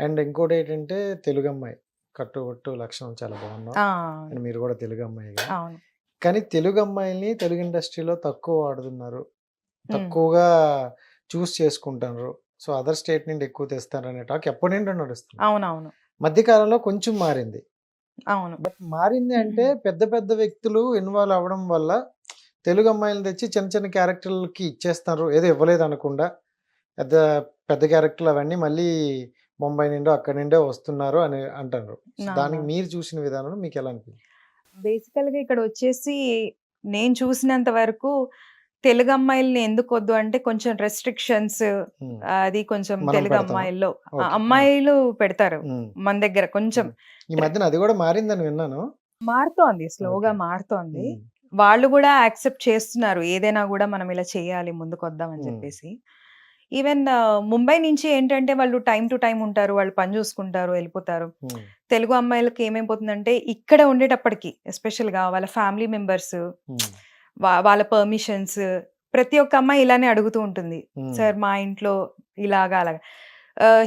And ఇంకోటి ఏంటంటే తెలుగు అమ్మాయి కట్టు కట్టు లక్షణం చాలా బాగున్నావు. ఆ, అండ్ మీరు కూడా తెలుగు అమ్మాయిగా అవును. కానీ తెలుగు అమ్మాయిల్ని తెలుగు ఇండస్ట్రీలో తక్కువ వాడుతున్నారు. తక్కువగా చూస్ చేసుకుంటున్నారు సో అదర్ స్టేట్ నుండి ఎక్కువ తెస్తారు అనే టాక్ ఎప్పటి నుండి నడుస్తుంది. అవునవును. మధ్యకాలంలో కొంచెం మారింది. అవును. బట్ మారింది అంటే పెద్ద పెద్ద వ్యక్తులు ఇన్వాల్వ్ అవ్వడం వల్ల తెలుగు అమ్మాయిలను తెచ్చి చిన్న చిన్న క్యారెక్టర్లకి ఇచ్చేస్తారు. ఏదో ఇవ్వలేదు అనకుండా పెద్ద పెద్ద క్యారెక్టర్లు అవన్నీ మళ్ళీ ముంబై నుండో అక్కడి నుండో వస్తున్నారు అని అంటారు. దానికి మీరు చూసిన విధానం మీకు ఎలా అనిపించింది బేసికల్గా ఇక్కడ వచ్చేసి నేను చూసినంత వరకు తెలుగు అమ్మాయిల్ని ఎందుకు వద్దు అంటే కొంచెం రెస్ట్రిక్షన్స్ అది కొంచెం తెలుగు? అమ్మాయిల్లో. అమ్మాయిలు పెడతారు. మన దగ్గర కొంచెం ఈ మధ్యన అది కూడా మారిందని విన్నాను మారుతోంది స్లోగా. మారుతోంది వాళ్ళు కూడా యాక్సెప్ట్ చేస్తున్నారు ఏదైనా కూడా మనం ఇలా చేయాలి ముందుకు వద్దామని. చెప్పేసి ఈవెన్ ముంబై నుంచి ఏంటంటే వాళ్ళు టైం టు టైం ఉంటారు వాళ్ళు పని చూసుకుంటారు వెళ్ళిపోతారు. తెలుగు అమ్మాయిలకి ఏమైపోతుందంటే ఇక్కడ ఉండేటప్పటికి ఎస్పెషల్గా వాళ్ళ ఫ్యామిలీ మెంబర్స్ వాళ్ళ పర్మిషన్స్ ప్రతి ఒక్క అమ్మాయి ఇలానే అడుగుతూ ఉంటుంది. సార్ మా ఇంట్లో ఇలాగా అలాగా.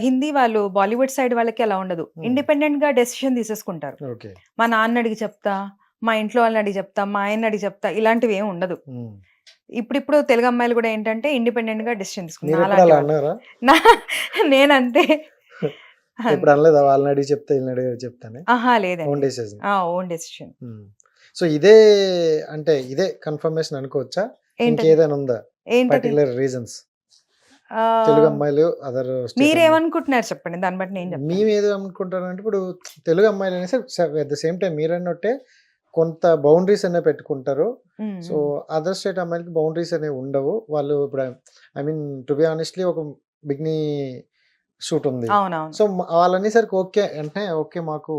హిందీ వాళ్ళు బాలీవుడ్ సైడ్ వాళ్ళకి అలా ఉండదు. ఇండిపెండెంట్గా డెసిషన్ తీసేసుకుంటారు. మా నాన్న అడిగి చెప్తా మా ఇంట్లో వాళ్ళని అడిగి చెప్తా మా ఆయన అడిగి చెప్తా ఇలాంటివి ఏమి ఉండదు. ఇప్పుడిప్పుడు తెలుగు అమ్మాయిలు కూడా ఏంటంటే ఇండిపెండెంట్గా డెసిషన్ మీరు తీసుకుంటారు ఎప్పుడు అలా అలాంటి వాళ్ళు. అన్నారా? నా- నేనంతే. ఇప్పుడు అనలేదా? వాళ్ళని అడిగి చెప్తే వీళ్ళని అడిగి చెప్తానే ఆహా ఓన్ లేదండి డెసిజన్ ఓన్ డెసిషన్ సో ఇదే అంటే ఇదే కన్ఫర్మేషన్ అనుకోవచ్చా? ఇంకేదైనా ఉందా? పర్టికులర్ రీజన్స్ తెలుగు అమ్మాయిలు అదర్ మీరేమనుకుంటున్నారు చెప్పండి? దాన్ని బట్టి నేను మేము ఏదో అనుకుంటానంటే ఇప్పుడు తెలుగు అమ్మాయిలు అనేసి అట్ ద సేమ్ టైం మీరు అన్నట్టే కొంత బౌండరీస్ అనేవి పెట్టుకుంటారు. సో అదర్ స్టేట్ అమ్మాయిలకి బౌండరీస్ అనేవి ఉండవు. వాళ్ళు ఇప్పుడు I mean to be honestly ఒక బిగ్నీ షూట్ ఉంది సో వాళ్ళు అనేసరికి ఓకే అంటే ఓకే మాకు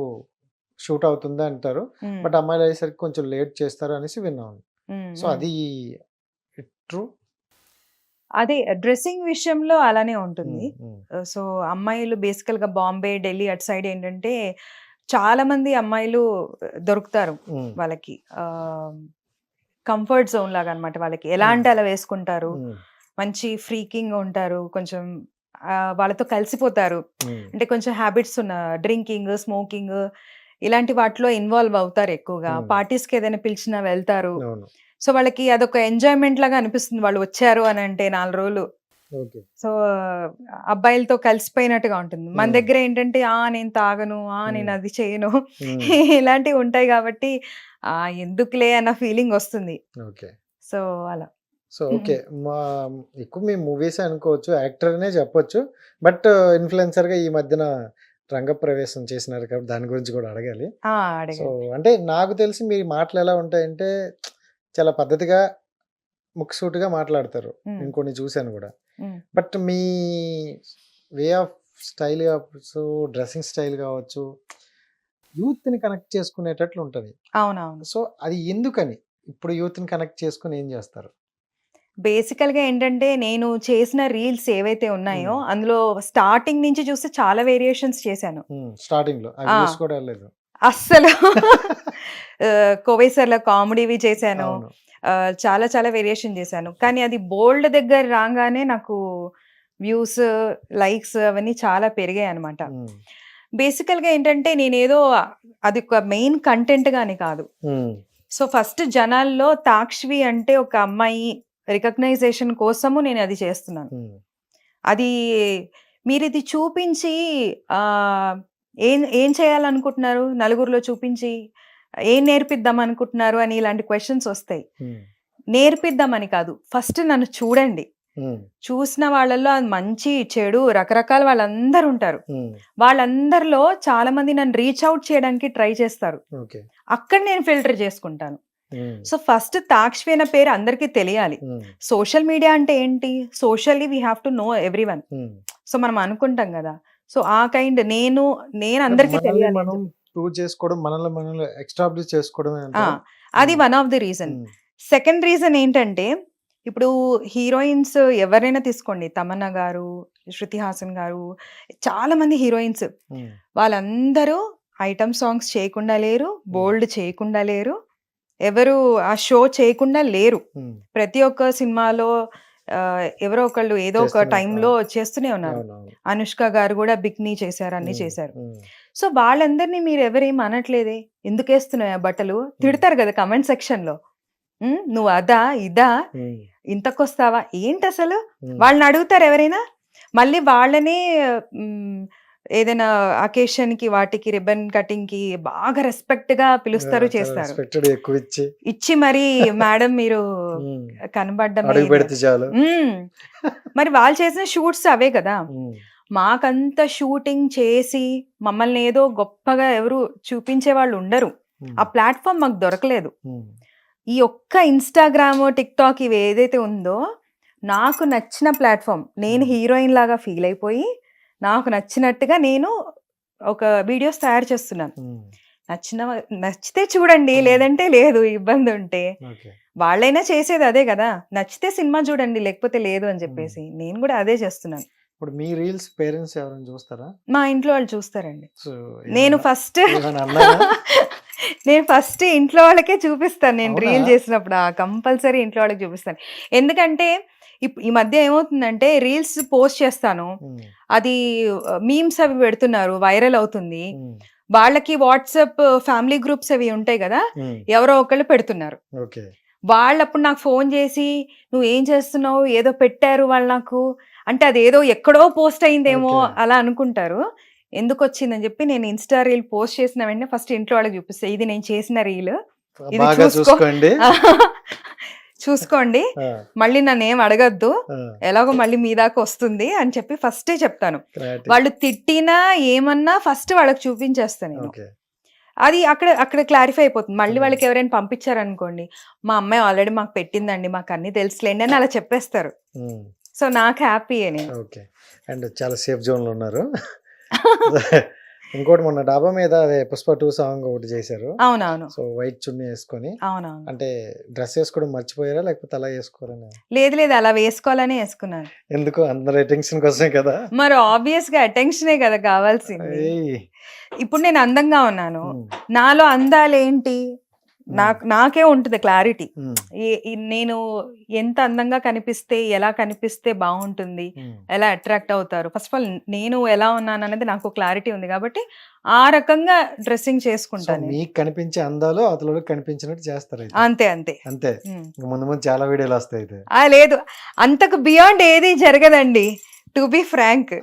షూట్ అవుతుంది అంటారు. బట్ అమ్మాయిలు అయ్యేసరికి కొంచెం లేట్ చేస్తారు అనేసి విన్నాను సో. అది ట్రూ? అదే డ్రెస్సింగ్ విషయంలో అలానే ఉంటుంది. సో అమ్మాయిలు బేసికల్గా బాంబే ఢిల్లీ అటు సైడ్ ఏంటంటే చాలా మంది అమ్మాయిలు దొరుకుతారు వాళ్ళకి. కంఫర్ట్ జోన్ లాగా అన్నమాట వాళ్ళకి. ఎలా అంటే అలా వేసుకుంటారు? మంచి ఫ్రీకింగ్ ఉంటారు. కొంచెం వాళ్ళతో కలిసిపోతారు. అంటే కొంచెం హ్యాబిట్స్ ఉన్న డ్రింకింగ్ స్మోకింగ్ ఇలాంటి వాటిలో ఇన్వాల్వ్ అవుతారు ఎక్కువగా. Hmm. పార్టీస్కి ఏదైనా పిలిచినా వెళ్తారు. సో వాళ్ళకి అదొక ఎంజాయ్మెంట్ లాగా అనిపిస్తుంది. వాళ్ళు వచ్చారు అని అంటే నాలుగు రోజులు సో అబ్బాయిలతో కలిసిపోయినట్టుగా ఉంటుంది. మన. దగ్గర ఏంటంటే ఆ నేను తాగను ఆ నేను. అది చేయను ఇలాంటివి ఉంటాయి కాబట్టి ఆ ఎందుకులే అన్న ఫీలింగ్ వస్తుంది. ఓకే. సో అలా. So okay. మా ఎక్కువ మీ మూవీస్ అనుకోవచ్చు యాక్టర్ అనే చెప్పొచ్చు. బట్ ఇన్ఫ్లుయెన్సర్గా ఈ మధ్యన రంగప్రవేశం చేసినారు కాబట్టి దాని గురించి కూడా అడగాలి. సో అంటే నాకు తెలిసి మీ మాటలు ఎలా ఉంటాయంటే చాలా పద్ధతిగా ముక్సూటిగా మాట్లాడతారు. నేను కొన్ని చూశాను కూడా. బట్ మీ వే ఆఫ్ స్టైల్ కావచ్చు డ్రెస్సింగ్ స్టైల్ కావచ్చు యూత్ని కనెక్ట్ చేసుకునేటట్లు ఉంటుంది. అవునవును. సో అది ఎందుకని? ఇప్పుడు యూత్ని కనెక్ట్ చేసుకుని ఏం చేస్తారు? బేసికల్గా ఏంటంటే నేను చేసిన రీల్స్ ఏవైతే ఉన్నాయో Hmm. అందులో స్టార్టింగ్ నుంచి చూస్తే చాలా వేరియేషన్స్ చేశాను. స్టార్టింగ్లో అస్సలు. కోవేసర్లో కామెడీవి చేశాను. చాలా చాలా వేరియేషన్ చేశాను. కానీ అది బోల్డ్ దగ్గర రాగానే నాకు వ్యూస్ లైక్స్ అవన్నీ చాలా పెరిగాయి అనమాట బేసికల్గా ఏంటంటే నేనేదో అది ఒక మెయిన్ కంటెంట్ గాని కాదు సో ఫస్ట్ జనాల్లో తాక్షవి అంటే ఒక అమ్మాయి రికగ్నైజేషన్ కోసము నేను అది చేస్తున్నాను. అది మీరు ఇది చూపించి ఏం ఏం చేయాలనుకుంటున్నారు? నలుగురిలో చూపించి ఏం నేర్పిద్దాం అనుకుంటున్నారు అని ఇలాంటి క్వశ్చన్స్ వస్తాయి. నేర్పిద్దామని కాదు ఫస్ట్ నన్ను చూడండి. చూసిన వాళ్ళల్లో అది మంచి చెడు రకరకాల వాళ్ళందరూ ఉంటారు. వాళ్ళందరిలో చాలా మంది నన్ను రీచ్ అవుట్ చేయడానికి ట్రై చేస్తారు. అక్కడ నేను ఫిల్టర్ చేసుకుంటాను. సో ఫస్ట్ తాక్షవి అనే పేరు అందరికీ తెలియాలి. సోషల్ మీడియా అంటే ఏంటి? Socially we have to know everyone. So మనం అనుకుంటాం కదా. సో ఆ కైండ్ నేను నేను అందరికీ తెలియాలి. ప్రూవ్ చేసుకోవడం మనల్ని మనల్ని ఎక్స్టాబ్లిష్ చేసుకోవడమే? అది one of the reason. Second reason ఏంటంటే ఇప్పుడు హీరోయిన్స్ ఎవరైనా తీసుకోండి తమన్నా గారు శృతి హాసన్ గారు చాలా మంది హీరోయిన్స్ వాళ్ళందరూ ఐటమ్ సాంగ్స్ చేయకుండా లేరు బోల్డ్ చేయకుండా లేరు ఎవరు ఆ షో చేయకుండా లేరు. ప్రతి ఒక్క సినిమాలో ఎవరో ఒకళ్ళు ఏదో ఒక. టైంలో చేస్తూనే ఉన్నారు. అనుష్క గారు కూడా బిక్నీ చేశారు అన్ని చేశారు. సో వాళ్ళందరినీ మీరు ఎవరేం అనట్లేదే? ఎందుకు వేస్తున్నాయి ఆ బట్టలు? తిడతారు కదా కమెంట్ సెక్షన్లో ఉమ్, నువ్వు అదా ఇదా? ఇంతకొస్తావా? ఏంటి అసలు. వాళ్ళని అడుగుతారు ఎవరైనా? మళ్ళీ వాళ్ళనే ఏదైనా అకేషన్కి వాటికి రిబ్బన్ కటింగ్కి బాగా రెస్పెక్ట్గా పిలుస్తారు చేస్తారు. ఎక్కువ ఇచ్చి ఇచ్చి మరి మేడం మీరు ఉమ్, కనబడ్డమే అడుగు ఇది." పెడితే చాలు. మ్మ్. మరి వాళ్ళు చేసిన షూట్స్ అవే కదా? ఉమ్, మాకంత షూటింగ్ చేసి మమ్మల్ని ఏదో గొప్పగా ఎవరు చూపించే వాళ్ళు ఉండరు. ఆ ప్లాట్ఫామ్ మాకు దొరకలేదు. ఈ ఒక్క ఇన్స్టాగ్రామ్ టిక్ టాక్ ఇవి ఏదైతే ఉందో నాకు నచ్చిన ప్లాట్ఫామ్ నేను. హీరోయిన్ లాగా ఫీల్ అయిపోయి నాకు నచ్చినట్టుగా నేను ఒక వీడియోస్ తయారు చేస్తున్నాను. నచ్చిన నచ్చితే చూడండి. లేదంటే లేదు ఇబ్బంది ఉంటే. వాళ్ళైనా చేసేది అదే కదా. నచ్చితే సినిమా చూడండి లేకపోతే లేదు అని చెప్పేసి నేను కూడా అదే చేస్తున్నాను. ఇప్పుడు మీ రీల్స్ పేరెంట్స్ ఎవరైనా చూస్తారా? మా ఇంట్లో వాళ్ళు చూస్తారండి. నేను ఫస్ట్? నేను ఫస్ట్ ఇంట్లో వాళ్ళకే చూపిస్తాను. నేను? రీల్ చేసినప్పుడు కంపల్సరీ ఇంట్లో వాళ్ళకి చూపిస్తాను. ఎందుకంటే ఈ మధ్య ఏమవుతుందంటే రీల్స్ పోస్ట్ చేస్తాను. అది మీమ్స్ అవి పెడుతున్నారు వైరల్ అవుతుంది. వాళ్ళకి వాట్సాప్ ఫ్యామిలీ గ్రూప్స్ అవి ఉంటాయి కదా ఎవరో ఒకళ్ళు పెడుతున్నారు. ఓకే. వాళ్ళు అప్పుడు నాకు ఫోన్ చేసి నువ్వు ఏం చేస్తున్నావు? ఏదో పెట్టారు వాళ్ళు నాకు. అంటే అది ఏదో ఎక్కడో పోస్ట్ అయిందేమో. అలా అనుకుంటారు. ఎందుకు వచ్చిందని చెప్పి నేను ఇన్స్టా రీల్ పోస్ట్ చేసిన వెంటనే ఫస్ట్ ఇంట్లో వాళ్ళకి చూపిస్తా. ఇది నేను చేసిన రీల్. ఇది. చూసుకోండి. చూసుకోండి. మళ్ళీ నన్ను ఏం అడగద్దు. ఎలాగో మళ్ళీ మీ దాకా వస్తుంది అని చెప్పి ఫస్టే చెప్తాను. వాళ్ళు తిట్టినా ఏమన్నా ఫస్ట్ వాళ్ళకి చూపించేస్తాను నేను. అది అక్కడ అక్కడ క్లారిఫై అయిపోతుంది. మళ్ళీ. వాళ్ళకి ఎవరైనా పంపించారనుకోండి మా అమ్మాయి ఆల్రెడీ మాకు పెట్టిందండి మాకు అన్ని తెలుసులేండి అని అలా చెప్పేస్తారు. సో నాకు హ్యాపీ నేను ఓకే. అండ్ చాలా సేఫ్ జోన్లో ఉన్నారు. ఇంకోటి మొన్న డాబా మీద అదే పుష్ప టూ సాంగ్ ఒకటి చేశారు. అవునవును. సో వైట్ చున్నీ వేసుకొని అవునవును. అంటే డ్రెస్ వేసుకోవడం మర్చిపోయారా? లేకపోతే అలా వేసుకోరని లేదు లేదు. అలా వేసుకోవాలనే వేసుకున్నాను ఎందుకు? అందరు అటెన్షన్ కోసమే కదా. మరి ఆబ్వియస్గా అటెన్షనే కదా కావాల్సింది. ఇప్పుడు నేను అందంగా ఉన్నాను. నాలో అందాలేంటి? నాకు నాకే ఉంటుంది క్లారిటీ. నేను ఎంత అందంగా కనిపిస్తే ఎలా కనిపిస్తే బాగుంటుంది ఎలా అట్రాక్ట్ అవుతారు. ఫస్ట్ ఆఫ్ ఆల్ నేను ఎలా ఉన్నాను అనేది నాకు క్లారిటీ ఉంది కాబట్టి ఆ రకంగా డ్రెస్సింగ్ చేసుకుంటాను. మీకు కనిపించే అందాలు అతలో కనిపించినట్టు చేస్తారు. అంతే అంతే. అంతే. ముందు ముందు చాలా వీడియోలు వస్తాయి ఆ లేదు. అంతకు బియాండ్ ఏది జరగదండి. To be frank